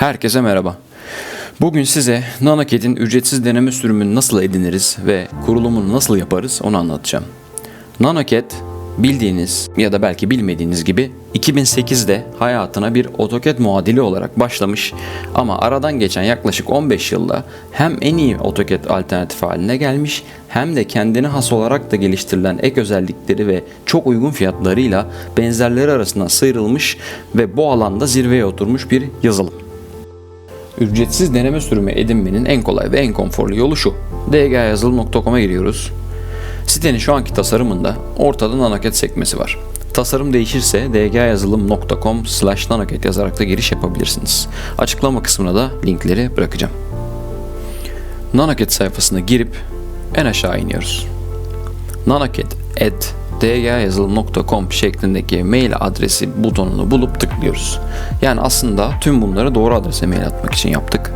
Herkese merhaba. Bugün size NanoCAD'in ücretsiz deneme sürümünü nasıl ediniriz ve kurulumunu nasıl yaparız onu anlatacağım. NanoCAD bildiğiniz ya da belki bilmediğiniz gibi 2008'de hayatına bir AutoCAD muadili olarak başlamış ama aradan geçen yaklaşık 15 yılda hem en iyi AutoCAD alternatifi haline gelmiş hem de kendine has olarak da geliştirilen ek özellikleri ve çok uygun fiyatlarıyla benzerleri arasında sıyrılmış ve bu alanda zirveye oturmuş bir yazılım. Ücretsiz deneme sürümü edinmenin en kolay ve en konforlu yolu şu. dgyazılım.com'a giriyoruz. Sitenin şu anki tasarımında ortada NanoCAD sekmesi var. Tasarım değişirse dgyazılım.com slash nanocad yazarak da giriş yapabilirsiniz. Açıklama kısmına da linkleri bırakacağım. NanoCAD sayfasına girip en aşağı iniyoruz. nanocad at dgyazılım.com şeklindeki mail adresi butonunu bulup tıklıyoruz. Yani aslında tüm bunları doğru adrese mail atmak için yaptık.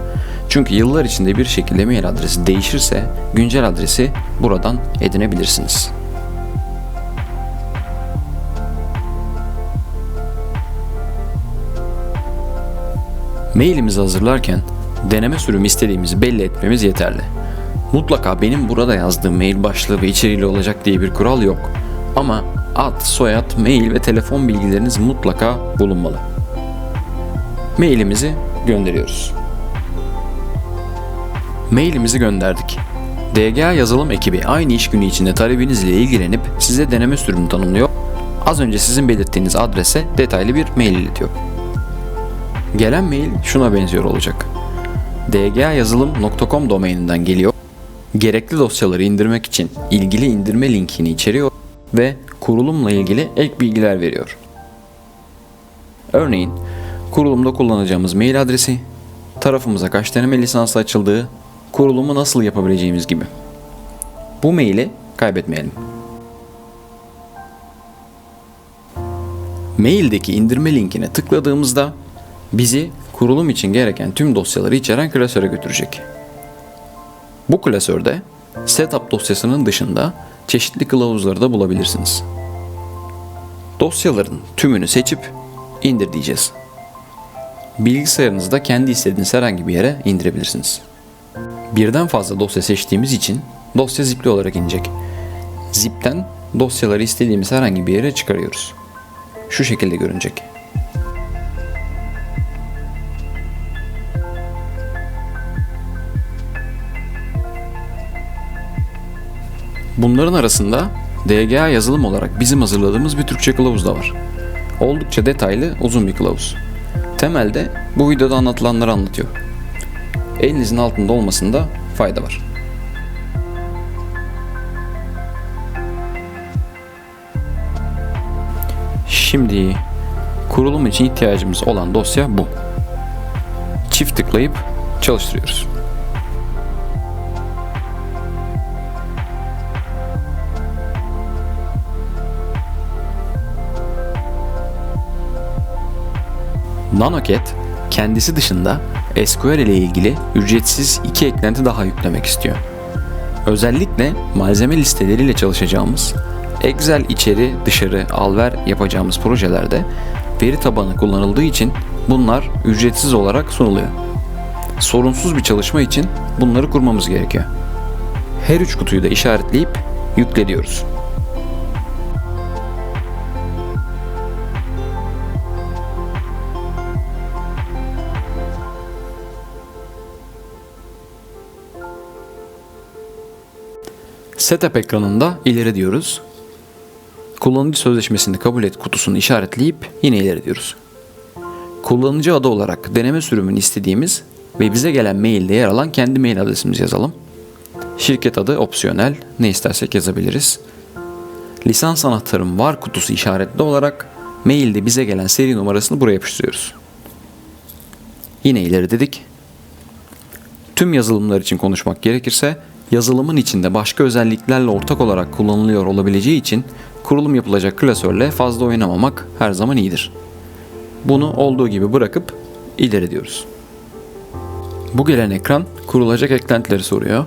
Çünkü yıllar içinde bir şekilde mail adresi değişirse güncel adresi buradan edinebilirsiniz. Mailimizi hazırlarken deneme sürümü istediğimizi belli etmemiz yeterli. Mutlaka benim burada yazdığım mail başlığı ve içeriğiyle olacak diye bir kural yok. Ama ad, soyad, mail ve telefon bilgileriniz mutlaka bulunmalı. Mailimizi gönderiyoruz. Mailimizi gönderdik. DGA yazılım ekibi aynı iş günü içinde talebinizle ilgilenip size deneme sürümünü tanımlıyor. Az önce sizin belirttiğiniz adrese detaylı bir mail iletiyor. Gelen mail şuna benziyor olacak. dgayazılım.com domaininden geliyor. Gerekli dosyaları indirmek için ilgili indirme linkini içeriyor ve kurulumla ilgili ek bilgiler veriyor. Örneğin kurulumda kullanacağımız mail adresi, tarafımıza kaç deneme lisansı açıldığı, kurulumu nasıl yapabileceğimiz gibi. Bu maili kaybetmeyelim. Maildeki indirme linkine tıkladığımızda bizi kurulum için gereken tüm dosyaları içeren klasöre götürecek. Bu klasörde setup dosyasının dışında çeşitli kılavuzları da bulabilirsiniz. Dosyaların tümünü seçip indir diyeceğiz. Bilgisayarınızda kendi istediğiniz herhangi bir yere indirebilirsiniz. Birden fazla dosya seçtiğimiz için dosya zipli olarak inecek. Zipten dosyaları istediğimiz herhangi bir yere çıkarıyoruz. Şu şekilde görünecek. Bunların arasında DGA yazılım olarak bizim hazırladığımız bir Türkçe kılavuz da var. Oldukça detaylı, uzun bir kılavuz. Temelde bu videoda anlatılanları anlatıyor. Elinizin altında olmasında fayda var. Şimdi kurulum için ihtiyacımız olan dosya bu. Çift tıklayıp çalıştırıyoruz. NanoCAD kendisi dışında SQL ile ilgili ücretsiz iki eklenti daha yüklemek istiyor. Özellikle malzeme listeleriyle çalışacağımız Excel içeri dışarı alver yapacağımız projelerde veri tabanı kullanıldığı için bunlar ücretsiz olarak sunuluyor. Sorunsuz bir çalışma için bunları kurmamız gerekiyor. Her üç kutuyu da işaretleyip yükle diyoruz. Setup ekranında ileri diyoruz. Kullanıcı sözleşmesini kabul et kutusunu işaretleyip yine ileri diyoruz. Kullanıcı adı olarak deneme sürümünü istediğimiz ve bize gelen mailde yer alan kendi mail adresimizi yazalım. Şirket adı opsiyonel, ne istersek yazabiliriz. Lisans anahtarım var kutusu işaretli olarak mailde bize gelen seri numarasını buraya yapıştırıyoruz. Yine ileri dedik. Tüm yazılımlar için konuşmak gerekirse yazılımın içinde başka özelliklerle ortak olarak kullanılıyor olabileceği için kurulum yapılacak klasörle fazla oynamamak her zaman iyidir. Bunu olduğu gibi bırakıp ileri diyoruz. Bu gelen ekran kurulacak eklentileri soruyor.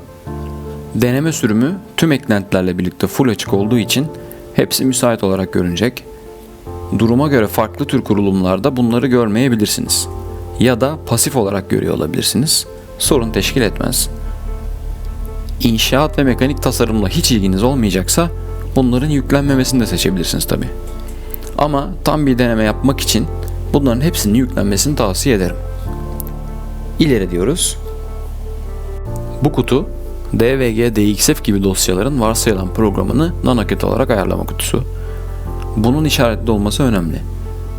Deneme sürümü tüm eklentilerle birlikte full açık olduğu için hepsi müsait olarak görünecek. Duruma göre farklı tür kurulumlarda bunları görmeyebilirsiniz. ya da pasif olarak görüyor olabilirsiniz. Sorun teşkil etmez. İnşaat ve mekanik tasarımla hiç ilginiz olmayacaksa bunların yüklenmemesini de seçebilirsiniz tabi. Ama tam bir deneme yapmak için bunların hepsinin yüklenmesini tavsiye ederim. İleri diyoruz. Bu kutu DVG, DXF gibi dosyaların varsayılan programını nanoket olarak ayarlama kutusu. Bunun işaretli olması önemli.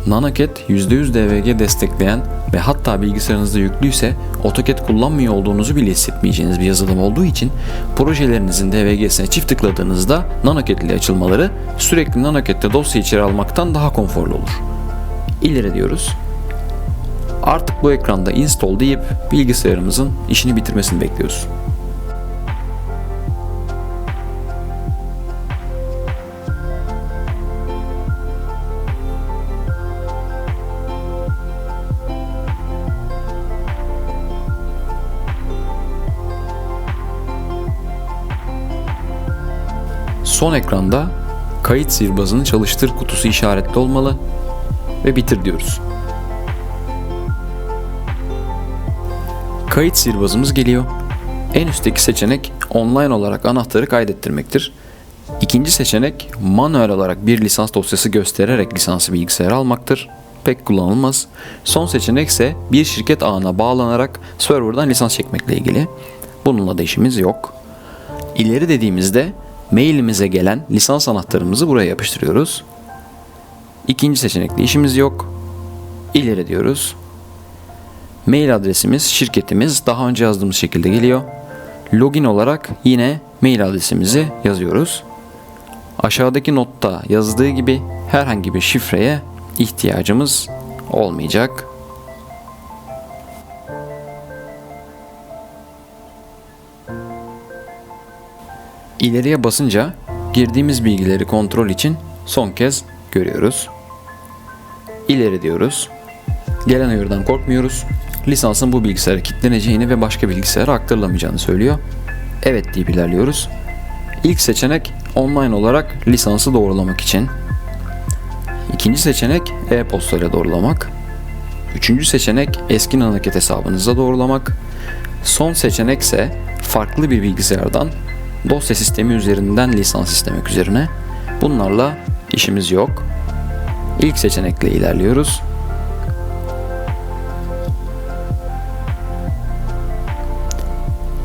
Nanoket %100 DVG destekleyen ve hatta bilgisayarınızda yüklüyse AutoCAD kullanmıyor olduğunuzu bile hissetmeyeceğiniz bir yazılım olduğu için projelerinizin DVG'sine çift tıkladığınızda Nanoket ile açılmaları sürekli Nanocad'de dosya içeri almaktan daha konforlu olur. İleri diyoruz. Artık bu ekranda install deyip bilgisayarımızın işini bitirmesini bekliyoruz. Son ekranda kayıt sihirbazını çalıştır kutusu işaretli olmalı ve bitir diyoruz. Kayıt sihirbazımız geliyor. En üstteki seçenek online olarak anahtarı kaydettirmektir. İkinci seçenek manuel olarak bir lisans dosyası göstererek lisansı bilgisayara almaktır. Pek kullanılmaz. Son seçenek ise bir şirket ağına bağlanarak serverdan lisans çekmekle ilgili. Bununla da işimiz yok. İleri dediğimizde mailimize gelen lisans anahtarımızı buraya yapıştırıyoruz. İkinci seçenekle işimiz yok. İleri diyoruz. Mail adresimiz, şirketimiz daha önce yazdığımız şekilde geliyor. Login olarak yine mail adresimizi yazıyoruz. Aşağıdaki notta yazdığı gibi herhangi bir şifreye ihtiyacımız olmayacak. İleriye basınca girdiğimiz bilgileri kontrol için son kez görüyoruz. İleri diyoruz. Gelen uyarıdan korkmuyoruz. Lisansın bu bilgisayara kilitleneceğini ve başka bilgisayara aktarılamayacağını söylüyor. Evet deyip ilerliyoruz. İlk seçenek online olarak lisansı doğrulamak için. İkinci seçenek e-posta ile doğrulamak. Üçüncü seçenek eski nanaket hesabınıza doğrulamak. Son seçenek ise farklı bir bilgisayardan dosya sistemi üzerinden lisans istemek üzerine. Bunlarla işimiz yok. İlk seçenekle ilerliyoruz.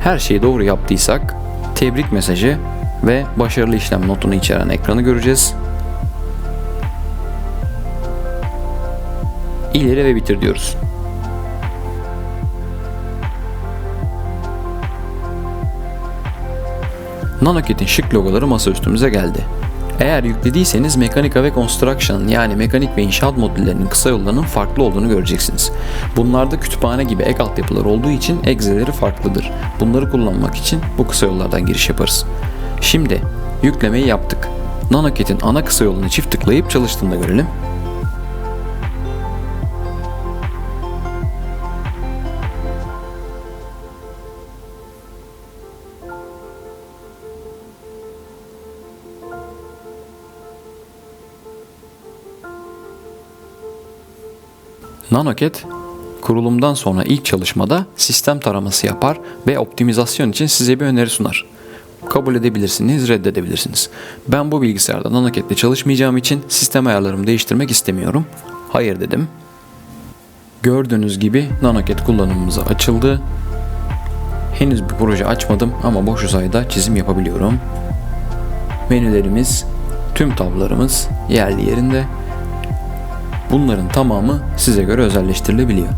Her şeyi doğru yaptıysak tebrik mesajı ve başarılı işlem notunu içeren ekranı göreceğiz. İleri ve bitir diyoruz. Nanoket'in şık logoları masa üstümüze geldi. Eğer yüklediyseniz mekanika ve construction yani mekanik ve inşaat modüllerinin kısa yollarının farklı olduğunu göreceksiniz. Bunlarda kütüphane gibi ek altyapılar olduğu için egzeleri farklıdır. Bunları kullanmak için bu kısa yollardan giriş yaparız. Şimdi yüklemeyi yaptık. Nanoket'in ana kısa yolunu çift tıklayıp çalıştığında görelim. Nanoket kurulumdan sonra ilk çalışmada sistem taraması yapar ve optimizasyon için size bir öneri sunar. Kabul edebilirsiniz, reddedebilirsiniz. Ben bu bilgisayarda Nanoket'le çalışmayacağım için sistem ayarlarımı değiştirmek istemiyorum. Hayır dedim. Gördüğünüz gibi Nanoket kullanımımıza açıldı. Henüz bir proje açmadım ama boş uzayda çizim yapabiliyorum. Menülerimiz, tüm tablolarımız yerli yerinde. Bunların tamamı size göre özelleştirilebiliyor.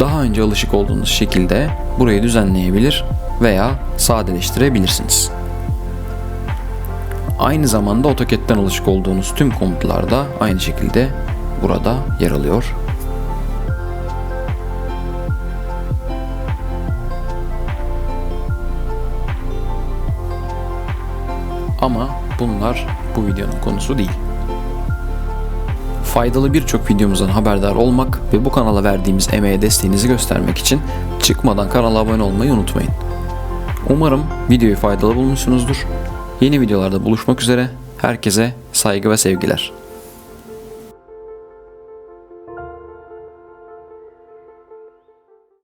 Daha önce alışık olduğunuz şekilde burayı düzenleyebilir veya sadeleştirebilirsiniz. Aynı zamanda AutoCAD'den alışık olduğunuz tüm komutlar da aynı şekilde burada yer alıyor. Ama bunlar bu videonun konusu değil. Faydalı birçok videomuzdan haberdar olmak ve bu kanala verdiğimiz emeğe desteğinizi göstermek için çıkmadan kanala abone olmayı unutmayın. Umarım videoyu faydalı bulmuşsunuzdur. Yeni videolarda buluşmak üzere. Herkese saygı ve sevgiler.